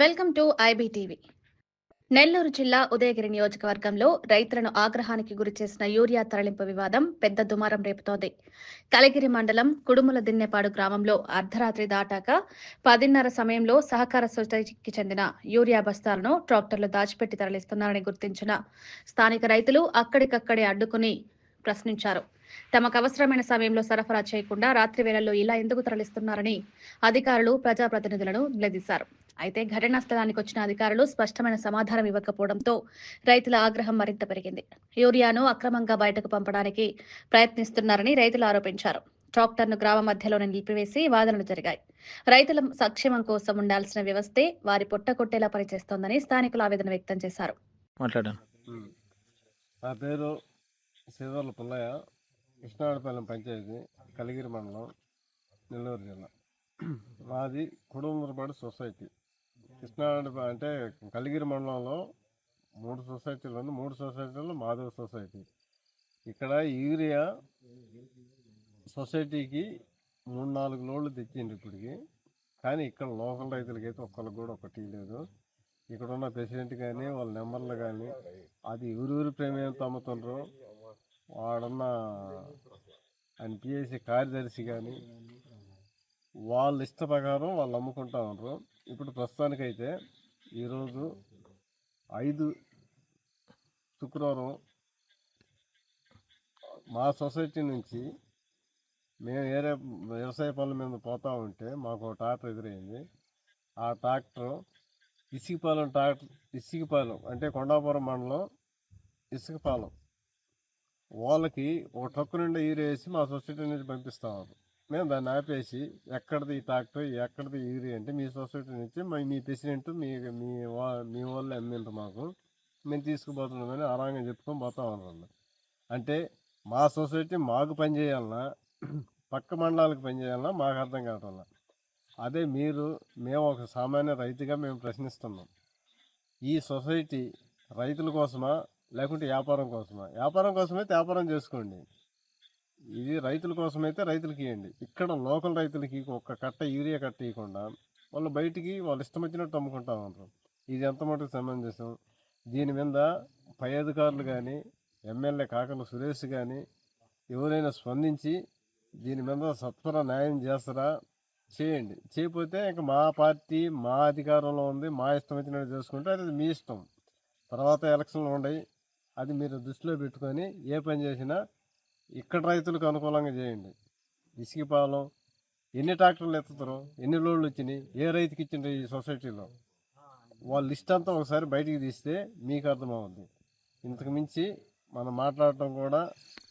Welcome to IBTV. Nellore జిల్లా ఉదయగిరి నియోజకవర్గంలో రైతులను ఆగ్రహానికి గురిచేసిన యూరియా తరలింపు వివాదం పెద్ద దుమారం రేపుతోంది. కలిగిరి మండలం కుడుముల దిన్నెపాడు గ్రామంలో అర్ధరాత్రి దాటాక పదిన్నర సమయంలో సహకార సొసైటీకి చెందిన యూరియా బస్తాలను ట్రాక్టర్లు దాచిపెట్టి తరలిస్తున్నారని గుర్తించిన స్థానిక రైతులు అక్కడికక్కడే అడ్డుకుని ప్రశ్నించారు. తమకు అవసరమైన సమయంలో సరఫరా చేయకుండా రాత్రి వేళల్లో ఇలా ఎందుకు తరలిస్తున్నారని అధికారులు ప్రజాప్రతినిధులను నిలదీశారు. అయితే ఘటనా స్థలానికి వచ్చిన అధికారులు స్పష్టమైన సమాధానం ఇవ్వకపోవడంతో రైతుల ఆగ్రహం మరింత పెరిగింది. యూరియాను అక్రమంగా బయటకు పంపడానికి ప్రయత్నిస్తున్నారని రైతులు ఆరోపించారు. ట్రాక్టర్ను గ్రామ మధ్యలోనే నిలిపివేసి వాదనలు జరిగాయి. రైతుల సంక్షేమం కోసం ఉండాల్సిన వ్యవస్థే వారి పొట్ట కొట్టేలా పనిచేస్తోందని స్థానికులు ఆవేదన వ్యక్తం చేశారు. మాట్లాడాను. నా పేరు శ్రీధర్ల పుల్లయ్య. కృష్ణాడపాలెం పంచాయతీ కలిగిరి మండలం నెల్లూరు జిల్లా. మాది కుటుంబపాడు సొసైటీ. కృష్ణా అంటే కలిగిరి మండలంలో మూడు సొసైటీలు ఉంది. మూడు సొసైటీలు మాధవ సొసైటీ. ఇక్కడ యూరియా సొసైటీకి మూడు నాలుగు లోడ్లు తెచ్చిండు ఇప్పటికి. కానీ ఇక్కడ లోకల్ రైతులకి అయితే ఒక్కరికి కూడా ఒకటి లేదు. ఇక్కడ ఉన్న ప్రెసిడెంట్ కానీ వాళ్ళ నెంబర్లు కానీ అది ఊరూరు ప్రేమేంతో అమ్ముతుండ్రు వాడున్న ఆయన పిఎస్సి కార్యదర్శి కానీ వాళ్ళ ఇష్ట ప్రకారం వాళ్ళు అమ్ముకుంటా ఉన్నారు ఇప్పుడు ప్రస్తుతానికైతే ఈరోజు ఐదు శుక్రవారం మా సొసైటీ నుంచి మేము ఏరే వ్యవసాయ పనుల మీద పోతా ఉంటే మాకు ట్రాక్టర్ ఎదురైంది. ఆ ట్రాక్టర్ ఇసుకపాలెం ట్రాక్టర్ ఇసుకపాలెం అంటే కొండాపురం మండలం ఇసుకపాలెం. వాళ్ళకి ఒక ట్రక్కు నిండా ఈరేసి వేసి మా సొసైటీ నుంచి పంపిస్తాము మేము దాన్ని ఆపేసి ఎక్కడిది ఈ ట్రాక్టర్ ఎక్కడిది యూరియా అంటే మీ సొసైటీ నుంచి మీ ప్రెసిడెంట్ మీ మీ వా మీ వాళ్ళు ఎమ్మెల్యే మాకు మేము తీసుకుపోతున్నామని ఆరాంగా చెప్పుకొని పోతా ఉన్నారు అంటే మా సొసైటీ మాకు పనిచేయాలన్నా పక్క మండలాలకు పనిచేయాలన్నా మాకు అర్థం కావటం అదే మీరు మేము ఒక సామాన్య రైతుగా మేము ప్రశ్నిస్తున్నాం. ఈ సొసైటీ రైతుల కోసమా లేకుంటే వ్యాపారం కోసమా? వ్యాపారం కోసమే వ్యాపారం చేసుకోండి. ఇది రైతుల కోసమైతే రైతులకి ఇవ్వండి ఇక్కడ లోకల్ రైతులకి ఒక్క కట్ట యూరియా కట్ట ఇవ్వకుండా వాళ్ళు బయటికి వాళ్ళు ఇష్టం వచ్చినట్టు అమ్ముకుంటా ఉంటారు. ఇది ఎంత మటుకు సమంజసం? దీని మీద పై అధికారులు కానీ ఎమ్మెల్యే కాకల సురేష్ కానీ ఎవరైనా స్పందించి దీని మీద సత్వర న్యాయం చేస్తారా? చేయండి. చేయకపోతే ఇంక మా పార్టీ మా అధికారంలో ఉంది మా ఇష్టం వచ్చినట్టు చేసుకుంటే అది మీ ఇష్టం. తర్వాత ఎలక్షన్లు ఉన్నాయి అది మీరు దృష్టిలో పెట్టుకొని ఏ పని చేసినా ఇక్కడ రైతులకు అనుకూలంగా చేయండి. ఇసుకపాలెం ఎన్ని ట్రాక్టర్లు ఎత్తుతారు ఎన్ని లోడ్లు వచ్చినాయి ఏ రైతుకి ఇచ్చిండ్రు ఈ సొసైటీలో? వాళ్ళ లిస్ట్ అంతా ఒకసారి బయటికి తీస్తే మీకు అర్థమవుద్ది. ఇంతకు మించి మనం మాట్లాడటం కూడా